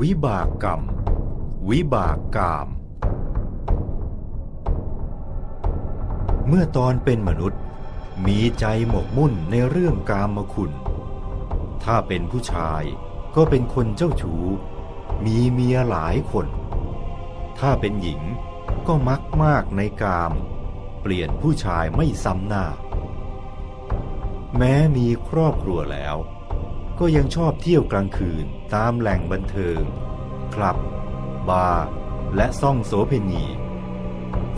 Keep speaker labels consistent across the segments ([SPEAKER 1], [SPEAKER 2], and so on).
[SPEAKER 1] วิบากกรรม วิบากกาม เมื่อตอนเป็นมนุษย์ มีใจหมกมุ่นในเรื่องกามคุณ ถ้าเป็นผู้ชายก็เป็นคนเจ้าชู้ มีเมียหลายคน ถ้าเป็นหญิงก็มักมากในกาม เปลี่ยนผู้ชายไม่ซ้ำหน้า แม้มีครอบครัวแล้ว ก็ยังชอบเที่ยวกลางคืนตามแหล่งบันเทิง คลับ บาร์ และซ่องโสเพณี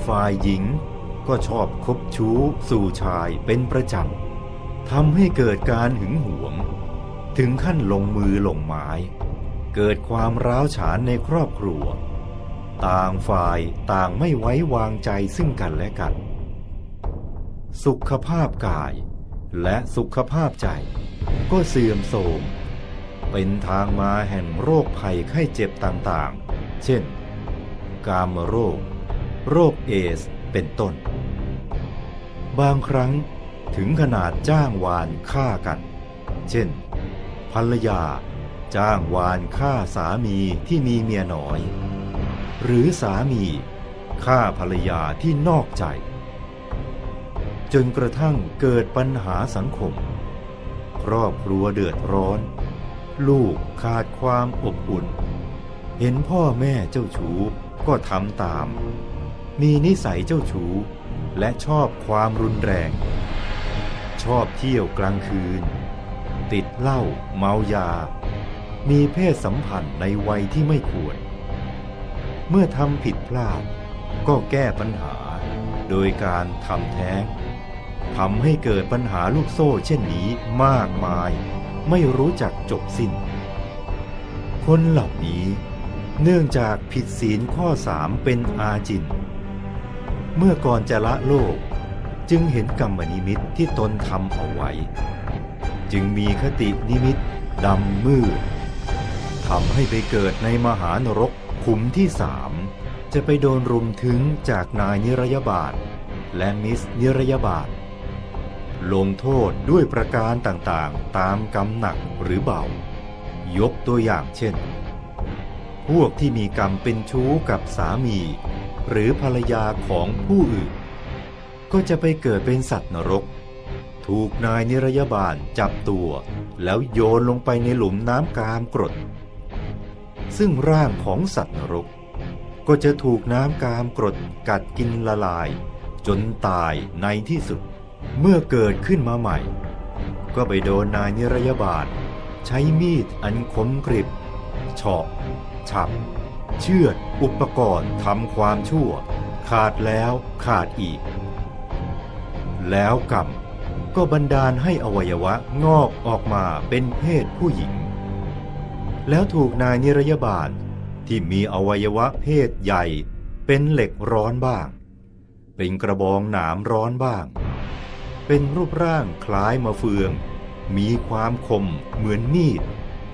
[SPEAKER 1] ฝ่ายหญิงก็ชอบคบชู้สู่ชายเป็นประจำทำให้เกิดการหึงหวง ถึงขั้นลงมือลงไม้เกิดความร้าวฉานในครอบครัว ต่างฝ่ายต่างไม่ไว้วางใจซึ่งกันและกัน สุขภาพกาย และสุขภาพใจ ก็เสื่อมโทรมเป็นทางมาแห่งโรคภัยไข้เจ็บต่างๆ เช่น กามโรค โรคเอส เป็นต้น บางครั้งถึงขนาดจ้างวานฆ่ากัน เช่น ภรรยา จ้างวานฆ่าสามีที่มีเมียน้อย หรือสามีฆ่าภรรยาที่นอกใจ จนกระทั่งเกิดปัญหาสังคม ครอบครัวเดือดร้อน ลูกขาดความอบอุ่น เห็นพ่อแม่เจ้าชู้ก็ทำตาม มีนิสัยเจ้าชู้และชอบความรุนแรง ชอบเที่ยวกลางคืน ติดเหล้าเมายา มีเพศสัมพันธ์ในวัยที่ไม่ควร เมื่อทำผิดพลาดก็แก้ปัญหาโดยการทำแท้ง ทำให้เกิดปัญหาลูกโซ่เช่นนี้มากมาย ไม่รู้จักจบสิ้น คนเหล่านี้ เนื่องจากผิดศีลข้อสามเป็นอาจิน เมื่อก่อนจะละโลกจึงเห็นกรรมนิมิตที่ตนทำเอาไว้ จึงมีคตินิมิตดำมืดทำให้ไปเกิดในมหานรกขุมที่สามจะไปโดนรุมถึงจากนายนิรยาบาท และมิสนิรยาบาท ลงโทษด้วยประการต่างๆ ตามกรรมหนักหรือเบา ยกตัวอย่างเช่น พวกที่มีกรรมเป็นชู้กับสามี หรือภรรยาของผู้อื่น ก็จะไปเกิดเป็นสัตว์นรก ถูกนายนิรยาบาลจับตัว แล้วโยนลงไปในหลุมน้ำกามกรด ซึ่งร่างของสัตว์นรก ก็จะถูกน้ำกามกรดกัดกินละลาย จนตายในที่สุด เมื่อเกิดขึ้นมาใหม่ ก็ไปโดนนายนิรยาบาลใช้มีดอันคมกริบเฉาะฉับ เชือด อุปกรณ์ทำความชั่ว ขาดแล้วขาดอีก แล้วกรรมก็บันดาลให้อวัยวะงอกออกมาเป็นเพศผู้หญิง แล้วถูกนายนิรยาบาลที่มีอวัยวะเพศใหญ่เป็นเหล็กร้อนบ้าง เป็นกระบองหนามร้อนบ้าง เป็นรูปร่างคล้ายมะเฟือง มีความคมเหมือนมีด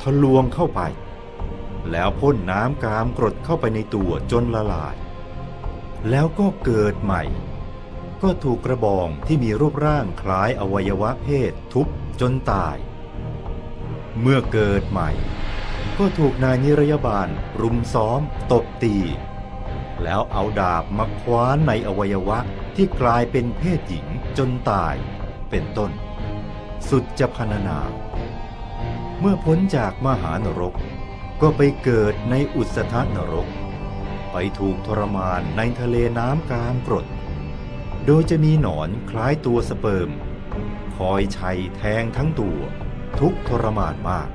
[SPEAKER 1] ทะลวงเข้าไป แล้วพ่นน้ำกามกรดเข้าไปในตัวจนละลาย แล้วก็เกิดใหม่ ก็ถูกกระบองที่มีรูปร่างคล้ายอวัยวะเพศทุบจนตาย เมื่อเกิดใหม่ ก็ถูกนายนิรยาบาลรุมซ้อม ตบตี แล้วเอาดาบมาคว้านในอวัยวะที่กลายเป็นเพศหญิง จนตายเป็นต้น สุดจะพรรณนา เมื่อพ้นจากมหานรกก็ไปเกิดในอุสธนรก ไปถูกทรมานในทะเลน้ำกามกรด โดยจะมีหนอนคล้ายตัวสเปิร์ม คอยชัยแทงทั้งตัว ทุกทรมานมาก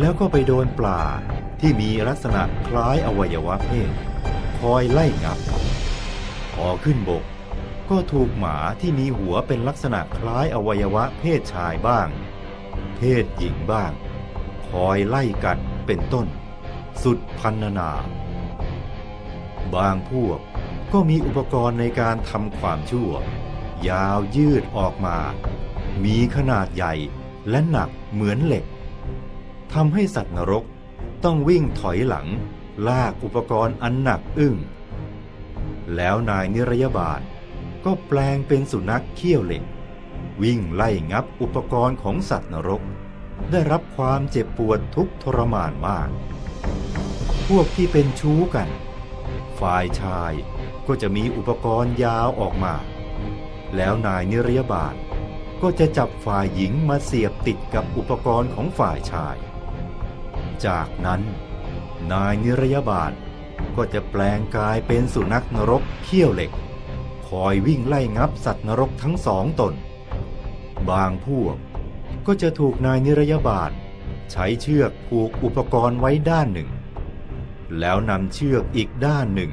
[SPEAKER 1] แล้วก็ไปโดนปลาที่มีลักษณะคล้ายอวัยวะเพศ คอยไล่งับพอขึ้นบก ก็ถูกหมาที่มีหัวเป็นลักษณะคล้ายอวัยวะเพศชายบ้าง เพศหญิงบ้าง คอยไล่กัดเป็นต้น สุดพันนา บางพวกก็มีอุปกรณ์ในการทำความชั่ว ยาวยืดออกมา มีขนาดใหญ่และหนักเหมือนเหล็กทำให้สัตว์นรกต้องวิ่งถอยหลัง ลากอุปกรณ์อันหนักอึ้ง แล้วนายนิรยาบาล ก็แปลงเป็นสุนัขเขี้ยวเหล็ก วิ่งไล่งับอุปกรณ์ของสัตว์นรก ได้รับความเจ็บปวดทุกทรมานมาก พวกที่เป็นชู้กัน ฝ่ายชายก็จะมีอุปกรณ์ยาวออกมา แล้วนายนิรยาบาลก็จะจับฝ่ายหญิงมาเสียบติดกับอุปกรณ์ของฝ่ายชาย จากนั้น นายนิรยาบาลก็จะแปลงกายเป็นสุนัขนรกเขี้ยวเหล็ก อยวิ่งไล่งับสัตว์นรกทั้งสองตน บางพวกก็จะถูกนายนิรยาบาลใช้เชือกผูกอุปกรณ์ไว้ด้านหนึ่ง แล้วนำเชือกอีกด้านหนึ่ง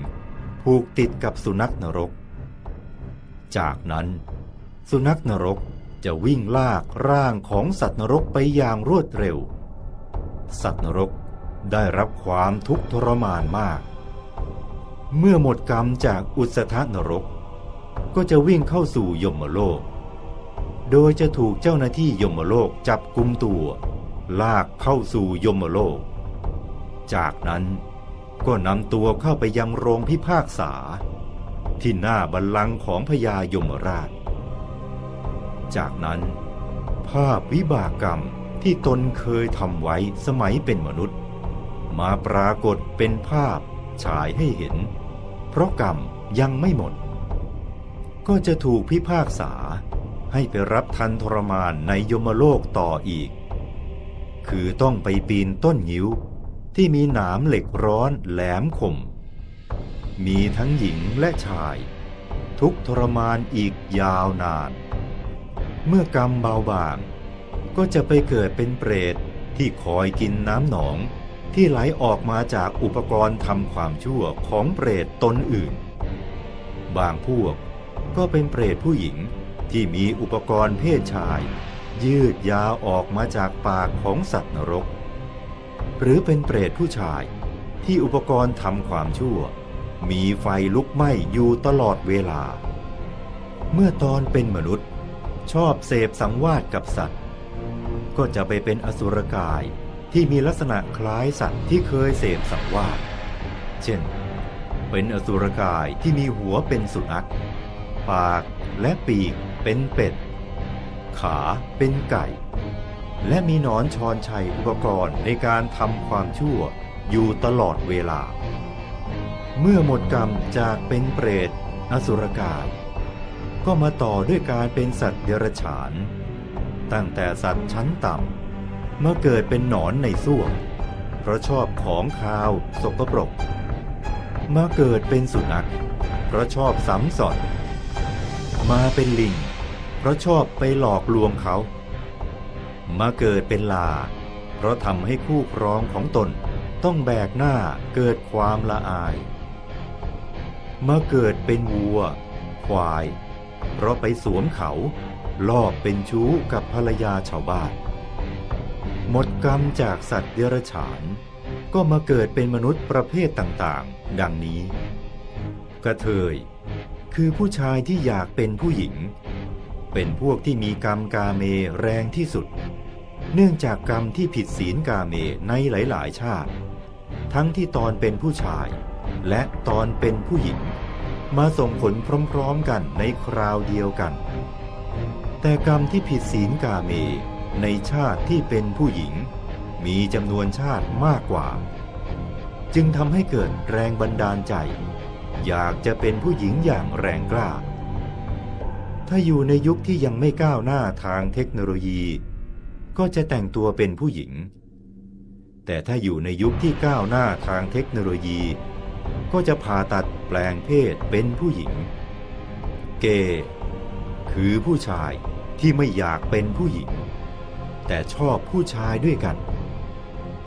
[SPEAKER 1] ผูกติดกับสุนัขนรก จากนั้น สุนัขนรกจะวิ่งลากร่างของสัตว์นรกไปอย่างรวดเร็ว สัตว์นรกได้รับความทุกข์ทรมานมาก เมื่อหมดกรรมจากอุสธนรก ก็จะวิ่งเข้าสู่ยมโลก โดยจะถูกเจ้าหน้าที่ยมโลกจับกุมตัว ลากเข้าสู่ยมโลก จากนั้นก็นำตัวเข้าไปยังโรงพิพากษา ที่หน้าบัลลังก์ของพญายมราช จากนั้น ภาพวิบากกรรมที่ตนเคยทำไว้สมัยเป็นมนุษย์ มาปรากฏเป็นภาพฉายให้เห็น เพราะกรรมยังไม่หมด ก็จะถูกพิพากษาให้ไปรับทันทรมานในยมโลกต่ออีก คือต้องไปปีนต้นยิ้ว ที่มีหนามเหล็กร้อนแหลมคม มีทั้งหญิงและชาย ทุกทรมานอีกยาวนาน เมื่อกรรมเบาบาง ก็จะไปเกิดเป็นเปรตที่คอยกินน้ำหนองที่ไหลออกมาจากอุปกรณ์ทำความชั่วของเปรตตนอื่น บางพวก ก็เป็นเปรตผู้หญิงที่มีอุปกรณ์เพศชาย ยืดยาวออกมาจากปากของสัตว์นรก หรือเป็นเปรตผู้ชายที่อุปกรณ์ทำความชั่ว มีไฟลุกไหม้อยู่ตลอดเวลา เมื่อตอนเป็นมนุษย์ ชอบเสพสังวาสกับสัตว์ ก็จะไปเป็นอสุรกายที่มีลักษณะคล้ายสัตว์ที่เคยเสพสังวาสเช่น เป็นอสุรกายที่มีหัวเป็นสุนัข ปากและปีกเป็นเป็ด ขาเป็นไก่ และมีหนอนชอนชัยอุปกรณ์ในการทำความชั่วอยู่ตลอดเวลา เมื่อหมดกรรมจากเป็นเปรต อสุรกาย ก็มาต่อด้วยการเป็นสัตว์เดรัจฉาน ตั้งแต่สัตว์ชั้นต่ำมาเกิดเป็นหนอนในส้วมเพราะชอบของคาวสกปรกมาเกิดเป็นสุนัขเพราะชอบซ้ำสอน มาเป็นลิง เพราะชอบไปหลอกลวงเขา มาเกิดเป็นลา เพราะทำให้คู่ครองของตนต้องแบกหน้าเกิดความละอาย มาเกิดเป็นวัว ควาย เพราะไปสวมเขา ลอบเป็นชู้กับภรรยาชาวบ้าน หมดกรรมจากสัตว์เดรัจฉาน ก็มาเกิดเป็นมนุษย์ประเภทต่างๆ ดังนี้ กระเทย คือผู้ชายที่อยากเป็นผู้หญิง เป็นพวกที่มีกรรมกาเมแรงที่สุด เนื่องจากกรรมที่ผิดศีลกาเมในหลาย ๆ ชาติ ทั้งที่ตอนเป็นผู้ชาย และตอนเป็นผู้หญิง มาส่งผลพร้อม ๆ กันในคราวเดียวกัน แต่กรรมที่ผิดศีลกาเมในชาติที่เป็นผู้หญิง มีจำนวนชาติมากกว่า จึงทำให้เกิดแรงบันดาลใจ อยากจะเป็นผู้หญิงอย่างแรงกล้า ถ้าอยู่ในยุคที่ยังไม่ก้าวหน้าทางเทคโนโลยี ก็จะแต่งตัวเป็นผู้หญิง แต่ถ้าอยู่ในยุคที่ก้าวหน้าทางเทคโนโลยี ก็จะผ่าตัดแปลงเพศเป็นผู้หญิง เกย์คือผู้ชายที่ไม่อยากเป็นผู้หญิง แต่ชอบผู้ชายด้วยกัน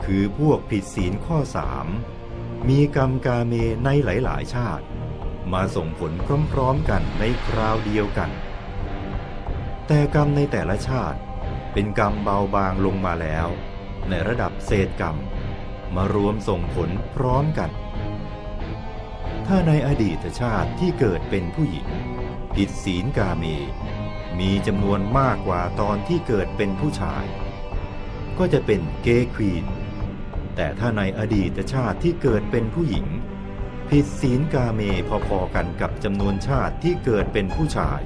[SPEAKER 1] คือพวกผิดศีลข้อสาม มีกรรมกาเมในหลาย ๆ ชาติ มาส่งผลพร้อม ๆ กันในคราวเดียวกัน แต่กรรมในแต่ละชาติ เป็นกรรมเบาบางลงมาแล้ว ในระดับเศษกรรม มารวมส่งผลพร้อมกัน ถ้าในอดีตชาติที่เกิดเป็นผู้หญิง ผิดศีลกาเม มีจำนวนมากกว่าตอนที่เกิดเป็นผู้ชาย ก็จะเป็นเกย์ควีน แต่ถ้าในอดีตชาติที่เกิดเป็นผู้หญิง ผิดศีลกาเมพอๆกันกับจำนวนชาติที่เกิดเป็นผู้ชาย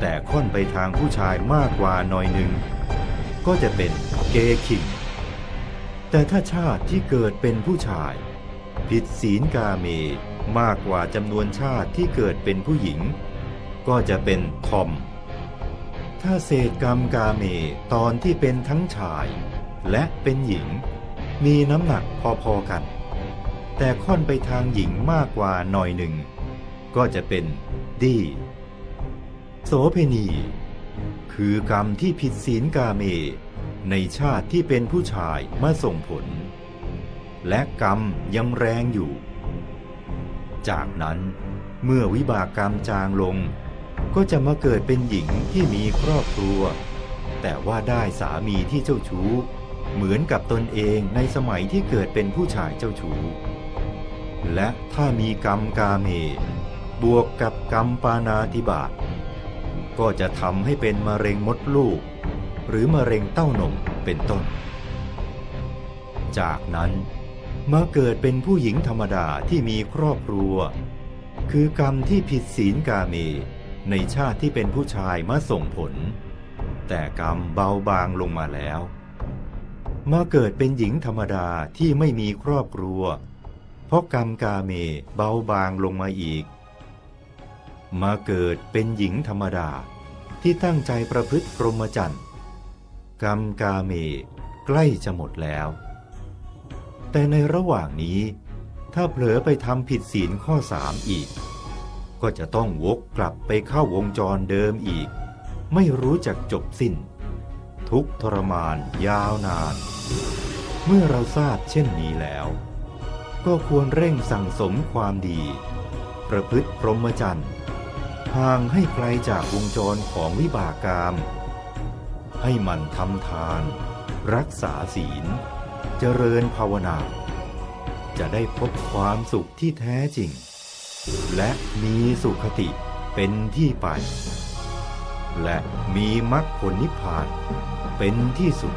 [SPEAKER 1] แต่ค่อนไปทางผู้ชายมากกว่าหน่อยหนึ่ง ก็จะเป็นเกคิงแต่ถ้าชาติที่เกิดเป็นผู้ชาย ผิดศีลกาเมมากกว่าจำนวนชาติที่เกิดเป็นผู้หญิง ก็จะเป็นทอม ถ้าเศษกรรมกาเมตอนที่เป็นทั้งชาย และเป็นหญิง มีน้ำหนักพอๆกัน แต่ค่อนไปทางหญิงมากกว่าหน่อยหนึ่ง ก็จะเป็นดีโสเพณี คือกรรมที่ผิดศีลกาเม ในชาติที่เป็นผู้ชายมาส่งผล และกรรมยังแรงอยู่ จากนั้นเมื่อวิบากกรรมจางลง ก็จะมาเกิดเป็นหญิงที่มีครอบครัว แต่ว่าได้สามีที่เจ้าชู้ เหมือนกับตนเองในสมัยที่เกิดเป็นผู้ชายเจ้าชู้ และถ้ามีกรรมกาเม บวกกับกรรมปานาธิบาตก็จะทำให้เป็นมะเร็งมดลูก หรือมะเร็งเต้านมเป็นต้น จากนั้นมาเกิดเป็นผู้หญิงธรรมดาที่มีครอบครัว คือกรรมที่ผิดศีลกาเม ในชาติที่เป็นผู้ชายมาส่งผล แต่กรรมเบาบางลงมาแล้ว มาเกิดเป็นหญิงธรรมดาที่ไม่มีครอบครัว เพราะกรรมกาเมเบาบางลงมาอีก มาเกิดเป็นหญิงธรรมดาที่ตั้งใจประพฤติพรหมจรรย์กรรมกาเมใกล้จะหมดแล้ว แต่ในระหว่างนี้ ถ้าเผลอไปทำผิดศีลข้อสามอีก ก็จะต้องวกกลับไปเข้าวงจรเดิมอีก ไม่รู้จักจบสิ้น ทุกทรมานยาวนาน เมื่อเราทราบเช่นนี้แล้ว ก็ควรเร่งสั่งสมความดี ประพฤติพรหมจรรย์ห่างให้ไกลจากวงจรของวิบากกรรมให้มันทำทาน รักษาศีล เจริญภาวนา จะได้พบความสุขที่แท้จริง และมีสุขติเป็นที่ไป และมีมรรคผลนิพพานเป็นที่สุด